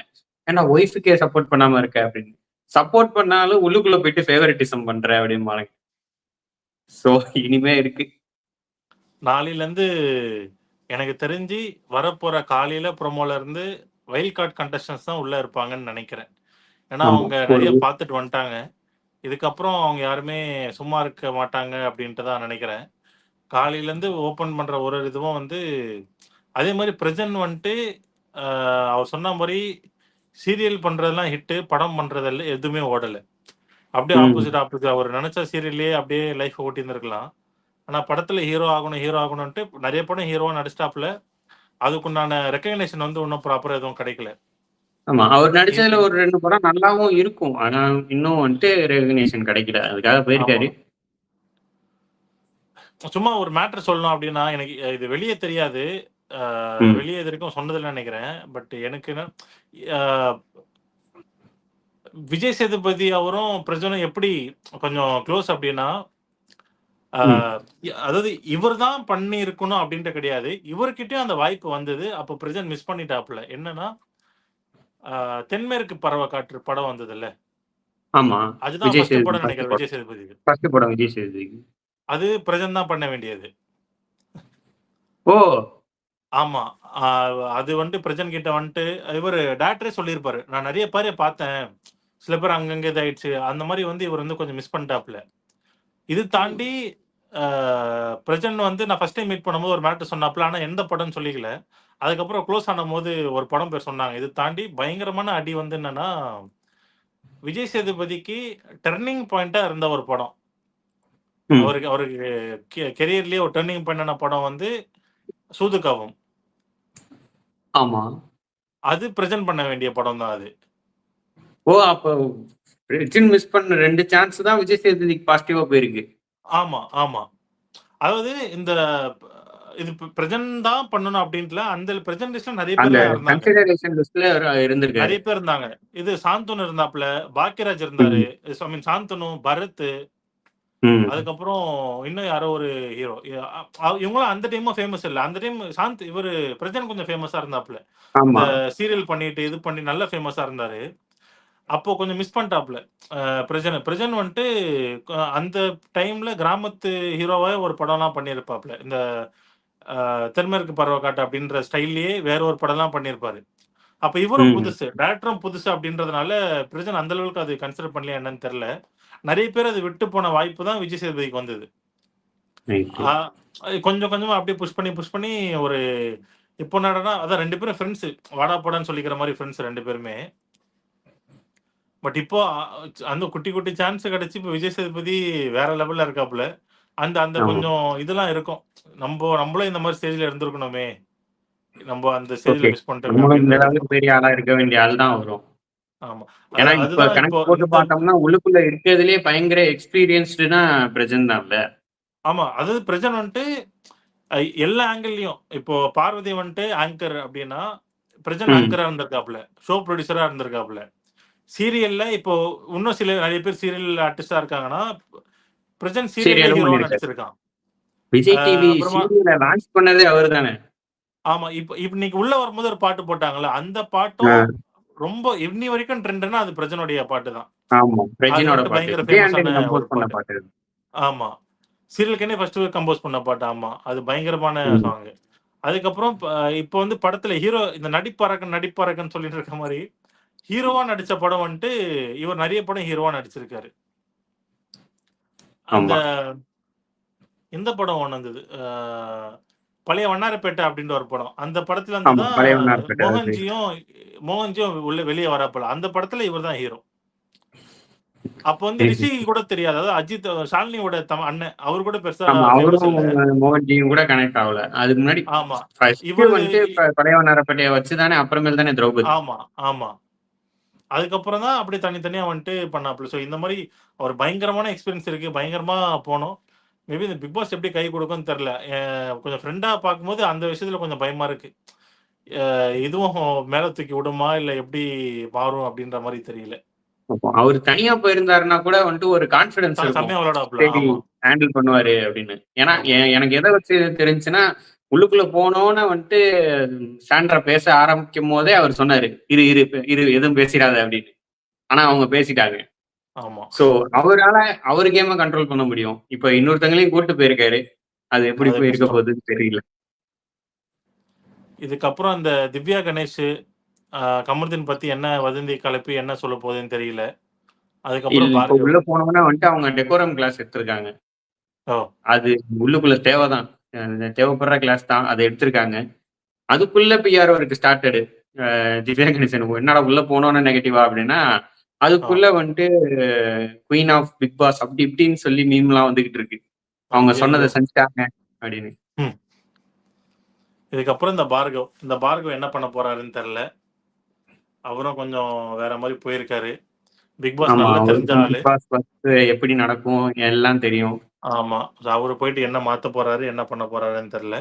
ஏன்டா ஒய்ஃப்க்கே சப்போர்ட் பண்ணாம இருக்க அப்படின்னு. சப்போர்ட் பண்ணாலும் உள்ளுக்குள்ள போயிட்டு ஃபேவரட்டிசம் பண்ற அப்படிம்பானுங்க. சோ இனிமே இருக்கு. நாளையிலருந்து எனக்கு தெரிஞ்சு வரப்போற காலையில ப்ரோமோல இருந்து வைல்ட் கார்ட் கண்டஸ்டன்ட்ஸ் தான் உள்ள இருப்பாங்கன்னு நெனைக்கிறேன். ஏன்னா. அவங்க நெறைய பாத்துட்டு வந்துட்டாங்க. இதுக்கப்புறம் அவங்க யாருமே சும்மா இருக்க மாட்டாங்க அப்படின்ட்டு தான் நெனைக்கிறேன். காலையிலருந்து ஓப்பன் பண்ற ஒரு ஒரு இதுவும் வந்து அதே மாரி பிரஜன் வந்துட்டு அவர் சொன்ன மாரி சீரியல் பண்றதெல்லாம் ஹிட்டு. படம் பண்றதெல்லாம் எதுவுமே ஓடல. அப்படியே. ஆப்போசிட் ஆப்போசிட் அவர் நெனச்ச சீரியல்லயே அப்படியே லைஃப் ஓட்டியிருந்திருக்கலாம். ஆனா படத்துல ஹீரோ ஆகணும், ஹீரோ ஆகணும்ன்ட்டு நெறைய படம் ஹீரோவா நடிச்சிட்டாப்ல. அதுக்குண்டான ரெகக்னிஷன் வந்து இன்னும் ப்ராப்பரா எதுவும் கிடைக்கல. ஆமா. அவர் நடிச்சதுல ஒரு 2 படம் நல்லாவும் இருக்கும். ஆனா இன்னும் வந்துட்டு ரெகக்னிஷன் கிடைக்கல. அதுக்காக. போயிருக்காரு. சும்மா ஒரு மேட்டர் சொல்லணும் அப்படின்னா, எனக்கு இது வெளிய தெரியாது. வெளிய இதுவரைக்கும் சொன்னதில்லன்னு நெனைக்கிறேன். பட் எனக்கு விஜய் சேதுபதி அவரும் பிரஜனும் எப்படி கொஞ்சம் க்ளோஸ் அப்படின்னா. அதாவது இவர் தான் பண்ணியிருக்கணும் அப்படின்ட்டு கிடையாது. இவர்கிட்டயும் அந்த வாய்ப்பு வந்தது. அப்போ பிரஜன் மிஸ் பண்ணிட்டாப்ல. என்னன்னா, தென்மேற்கு பருவக்காற்று படம் வந்ததுல்ல. ஆமா. அதுதான் விஜய் ஃபர்ஸ்ட் சேதுபதி நெனைக்கிறேன். விஜய். ஃபர்ஸ்ட் படம் விஜய். அது பிரஜன் தான் பண்ண வேண்டியது. ஓ! ஆமா. அது வந்துட்டு பிரஜன் கிட்ட வந்துட்டு இவரு டைரக்டரே சொல்லியிருப்பாரு. நான் நெறைய பேர பார்த்தேன். சில பேர் அங்கங்க இதாயிடுச்சு. அந்த மாரி வந்து இவர் வந்து கொஞ்சம் மிஸ் பண்ணிட்டாப்ல. இது தாண்டி பிரஜன் வந்து நான் ஃபர்ஸ்ட் டைம் மீட் பண்ணும்போது ஒரு மேட்டர் சொன்னாப்ல. ஆனா எந்த படம்னு சொல்லிக்கல. அதுக்கப்புறம் க்ளோஸ் ஆனம்போது ஒரு படம் பேர் சொன்னாங்க. இது தாண்டி பயங்கரமான அடி வந்து என்னன்னா, விஜய் சேதுபதிக்கு டர்னிங் பாயிண்ட்டா இருந்த ஒரு படம். அவருக்கு அவருக்கு கெரியர்லயே ஒரு டர்னிங் பாயிண்ட் ஆன படம் வந்து சூதுகாவம். ஆமா. அது பிரஜன் பண்ண வேண்டிய படம் தான் அது. ஓ! அப்போ பிரஜின் மிஸ் பண்ண 2 சான்ஸ் தான் விஜய் சேதுபதிக்கு பாசிட்டிவா போயிருக்கு. ஆமா, ஆமா. அதாவது இந்த இது பிரஜன் தான் பண்ணணும் அப்படின்ட்டுல. அந்த லிஸ்ட்ல நெறைய பேர்லாம் இருந்தாங்க. நெறைய பேர் இருந்தாங்க. இது சாந்தனு இருந்தாப்ல, பாக்கியராஜ் இருந்தாரு. ஐ மீன் சாந்தனு, பரத். அதுக்கப்புறம் இன்னும் யாரோ ஒரு ஹீரோ. அ இவங்கலாம் அந்த டைமும் ஃபேமஸ் இல்ல. அந்த டைம் சாந்த் இவரு பிரஜன் கொஞ்சம் ஃபேமஸா இருந்தாப்ல. சீரியல் பண்ணிட்டு, இது பண்ணி நல்லா ஃபேமஸா இருந்தாரு. அப்போ கொஞ்சம் மிஸ் பண்ணிட்டாப்ல. பிரஜன. பிரஜன் வந்துட்டு அந்த டைம்ல கிராமத்து ஹீரோவா ஒரு படம்லாம் பண்ணியிருப்பாப்ல. இந்த தென்மேற்கு பருவக்காற்று அப்படின்ற ஸ்டைல்லயே வேற ஒரு படம்லாம் பண்ணியிருப்பாரு. அப்ப இவரும். புதுசு. டைரக்டரும் புதுசு அப்படின்றதுனால பிரஜன் அந்த அளவுக்கு அது கன்சிடர் பண்ணலையா என்னன்னு தெரியல. நெறைய பேர் அது விட்டு போன வாய்ப்பு தான் விஜய் சேதுபதிக்கு வந்தது. கொஞ்சம் கொஞ்சமா அப்படியே புஷ் பண்ணி, புஷ் பண்ணி ஒரு இப்போ என்னடான்னா அதான் 2 பேரும் ஃபிரெண்ட்ஸ். வாடா போடான்னு சொல்லிக்கிற மாரி ஃபிரெண்ட்ஸ் 2 பேருமே. பட் இப்போ அந்த குட்டி குட்டி சான்ஸ் கிடைச்சு இப்போ விஜய் சேதுபதி வேற லெவல்ல இருக்காப்ல. அந்த அந்த. கொஞ்சம் இதெல்லாம் இருக்கும். நம்போ நம்மளும் இந்த மாரி ஸ்டேஜ்ல இருந்திருக்கணுமே. நம்ப அந்த ஸ்டேஜ்ல. மிஸ் பண்ணிட்டோமே. பெரிய ஆளா இருக்க வேண்டிய ஆள் தான் வரும். ஆமா. ஏன்னா இப்ப கணக்கு போட்டு இந்த பார்த்தோம்னா, உள்ளுக்குள்ள இருக்கிறதுலயே பயங்கர எக்ஸ்பீரியன்ஸ்டுனா பிரஜன் தான்ல. ஆமா. அதாவது பிரஜன் வந்துட்டு எல்லா ஆங்கிள்லயும் இப்போ பார்வதி வந்துட்டு ஆங்கர் அப்படின்னா, பிரஜன். ஆங்கரா இருந்திருக்காப்ல. ஷோ புரொடியூசரா இருந்திருக்காப்ல. சீரியல்ல இப்போ இன்னும் சில நெறைய பேர் சீரியல் ஆர்டிஸ்ட்டா இருக்காங்கன்னா, ஹீரோவா பண்ணியிருக்காரு. நடிச்சிருக்கான். விஜய் டிவி சீரியல லான்ச் பண்ணதே அவரு தானே. ஆமா. இப்ப இப்ப இன்னைக்கு உள்ள வரும்போது ஒரு பாட்டு போட்டாங்கல்ல. அந்த. பாட்டும் ரொம்ப இன்னி வரைக்கும் ட்ரெண்டுன்னா அது பிரஜனுடைய பாட்டு தான். பாட்டு. பயங்கர. ஆமா. சீரியலுக்குன்னே ஃபர்ஸ்ட்டு கம்போஸ் பண்ண பாட்டு ஆமா. அது பயங்கரமான ம். சாங்கு. அதுக்கப்புறம் இப்போ வந்து படத்துல ஹீரோ இந்த நடிப்பறக்கன் நடிப்பறக்கன்னு சொல்லிட்டு இருக்க மாரி, ஹீரோவா நடிச்ச படம் வந்துட்டு இவர் நெறைய படம் ஹீரோவா நடிச்சிருக்காரு. அந்த. இந்த படம் ஒண்ணு வந்தது. அ பழைய வண்ணாரப்பேட்டை அப்டின்ற ஒரு படம். அந்த படத்துல இருந்து. மோகன்ஜியும் மோகன்ஜியும் உள்ள வெளிய வராப்புல. அந்த படத்துல இவர் தான் ஹீரோ. அப்ப வந்து ரிஷி. கூட தெரியாது. அதாவது அஜித் ஷாலினியோட தம் அண்ணன். அவரு கூட பெருசா. மோகன்ஜியும் கூட கனெக்ட் ஆவல. அதுக்கு முன்னாடி ஆமா. இவரு ப பழைய வண்ணாரப்பேட்டைய வச்சு தானே அப்புறமேல் தானே திரௌபதி. ஆமா, ஆமா. அதுக்கப்புறம் தான் அப்படியே தனித்தனியா வந்துட்டு பண்ணாப்புல. ஸோ இந்த மாரி ஒரு பயங்கரமான எக்ஸ்பீரியன்ஸ் இருக்கு. பயங்கரமா போனோம். மேபி இந்த பிக் பாஸ் எப்படி கை குடுக்கும்னு தெரியல. அ கொஞ்சம் ஃப்ரெண்டா பார்க்கும்போது அந்த விஷயத்துல கொஞ்சம் பயமா இருக்கு. அ இதுவும் மேல தூக்கி விடுமா? இல்ல எப்படி மாறும் அப்படின்ற மாரி தெரியல. அவரு தனியா போயிருந்தாருன்னா கூட வந்துட்டு ஒரு ஆமா. ஹேண்டில் பண்ணுவாரு அப்படின்னு. ஏன்னா. எனக்கு எத வச்சு தெரிஞ்சுச்சுன்னா, உள்ளுக்குள்ள போனோனே வந்துட்டு சாண்ட்ரா பேச ஆரம்பிக்கும்போதே அவரு சொன்னாரு. "இரு இரு இரு எதுவும் பேசிறாத" அப்படின்னு. ஆனா அவங்க பேசிட்டாங்க. ஆமா. ஸோ அவரால அவரு கேம கண்ட்ரோல் பண்ண முடியும். இப்ப இன்னொருத்தங்களையும் கூட்டு போயிருக்காரு. அது எப்படி அது போய் இருக்க கஷ்டம். போகுதுன்னு தெரியல. இதுக்கப்புறம் அந்த திவ்யா கணேஷ், கமருதீன் பத்தி என்ன வதந்தி கலப்பி என்ன சொல்ல போகுதுன்னு தெரியல. அதுக்கப்புறம். உள்ள போனோனே வந்துட்டு அவங்க டெக்கோரம் கிளாஸ் எடுத்திருக்காங்க. ஓ! அது உள்ளுக்குள்ள தேவ தான். அ தேவைப்படுற கிளாஸ் தான். அத எடுத்திருக்காங்க. அதுக்குள்ள பிஆர் ஒர்க் ஸ்டார்ட்டடு. அ திவ்யா கணேசன் என்னடா உள்ள போனோனே நெகட்டிவா அப்படின்னா. அதுக்குள்ள வந்துட்டு குயின் ஆஃப் பிக் பாஸ் அப்படி இப்படின்னு சொல்லி மீம்லாம் வந்துகிட்டு இருக்கு. அவங்க சொன்னத! செஞ்சுட்டாங்க அப்படின்னு. இதுக்கப்புறம் இந்த பார்கவ். இந்த பார்கவ் என்ன பண்ண போறாருன்னு தெரியல. அவரும் கொஞ்சம் வேற மாரி போயிருக்காரு. Bigg Boss. நல்லா தெரிஞ்ச ஆளு. எப்படி நடக்கும் எல்லாம் தெரியும். ஆமா. அவரு போயிட்டு என்ன மாத்த போறாரு? என்ன பண்ண போறாருன்னு தெரியல.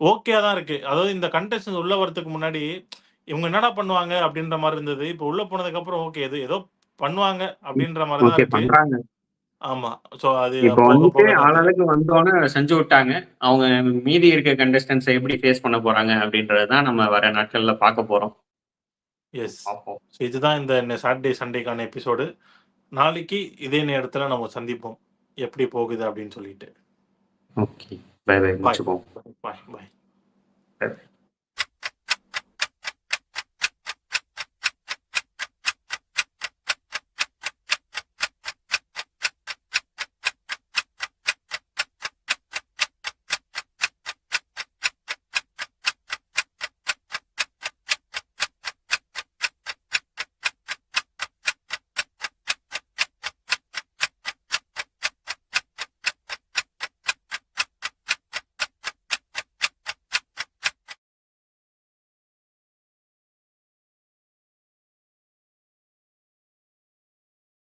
ஓகேயா தான் இருக்கு. அதாவது இந்த கண்டெஸ்டன்ட்ஸ் உள்ள வரதுக்கு முன்னாடி, இவங்க என்னடா பண்ணுவாங்க? அப்படின்ற மாரி இருந்தது. இப்போ உள்ள போனதுக்கப்புறம் ஓகே இது ஏதோ பண்ணுவாங்க அப்படின்ற மாரி தான் ஓகே இருக்கு. ஆமா. ஸோ அது இப்ப வந்துட்டு. ஆளாளுக்கு வந்தோனே செஞ்சு விட்டாங்க. அவங்க மீதி இருக்க கண்டஸ்டன்ட்ஸ எப்படி ஃபேஸ் பண்ண போறாங்க அப்படின்றது தான் நம்ம வர நாட்கள்ல பார்க்க போறோம். எஸ். இதுதான் இந்த சாட்டர்டே, சண்டேக்கான எபிசோடு. நாளைக்கு இதே நேரத்துல நம்ம சந்திப்போம். எப்படி போகுது அப்படின்னு சொல்லிட்டு. Okay. Bye bye bye. முடிச்சுப்போம். Bye, bye. By.